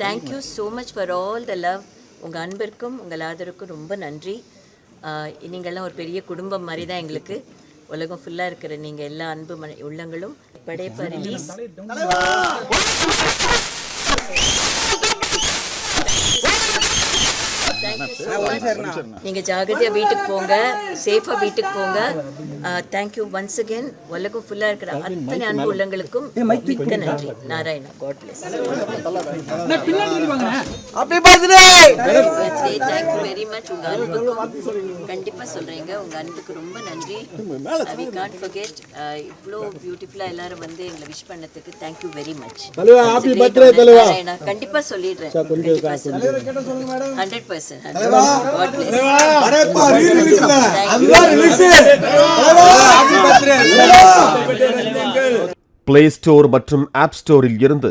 Thank you so much for all the love உங்கள் அன்பிற்கும் உங்கள் ஆதரவுக்கும் ரொம்ப நன்றி. ஆஹ் நீங்கள்லாம் ஒரு பெரிய குடும்பம் மாதிரி தான் எங்களுக்கு. உலகம் ஃபுல்லாக இருக்கிற நீங்கள் எல்லா அன்பு உள்ளங்களும். Padayappa release thank you so much நீங்கள் ஜாகிரதையாக வீட்டுக்கு போங்க சேஃபாக வீட்டுக்கு போங்க. தேங்க்யூ ஒன்ஸ் அகேன் உலகம் ஃபுல்லாக இருக்கிற அத்தனை அன்பு உள்ளங்களுக்கும் மிக்க நன்றி. Narayana God bless birthday birthday thank you very much உங்க அன்புக்கும் கண்டிப்பா சொல்றீங்க உங்க அன்புக்கு ரொம்ப நன்றி. வி கான்ட் ஃபர்கெட் இவ்வளோ பியூட்டிஃபுல்லா எல்லாரும் வந்து எங்களை விஷ் பண்ணதுக்கு தேங்க்யூ வெரி மச் தலைவா. கண்டிப்பா சொல்லிடுறேன். ஹண்ட்ரட் பர்சன்ட் பிளே ஸ்டோர் மற்றும் ஆப் ஸ்டோரில் இருந்து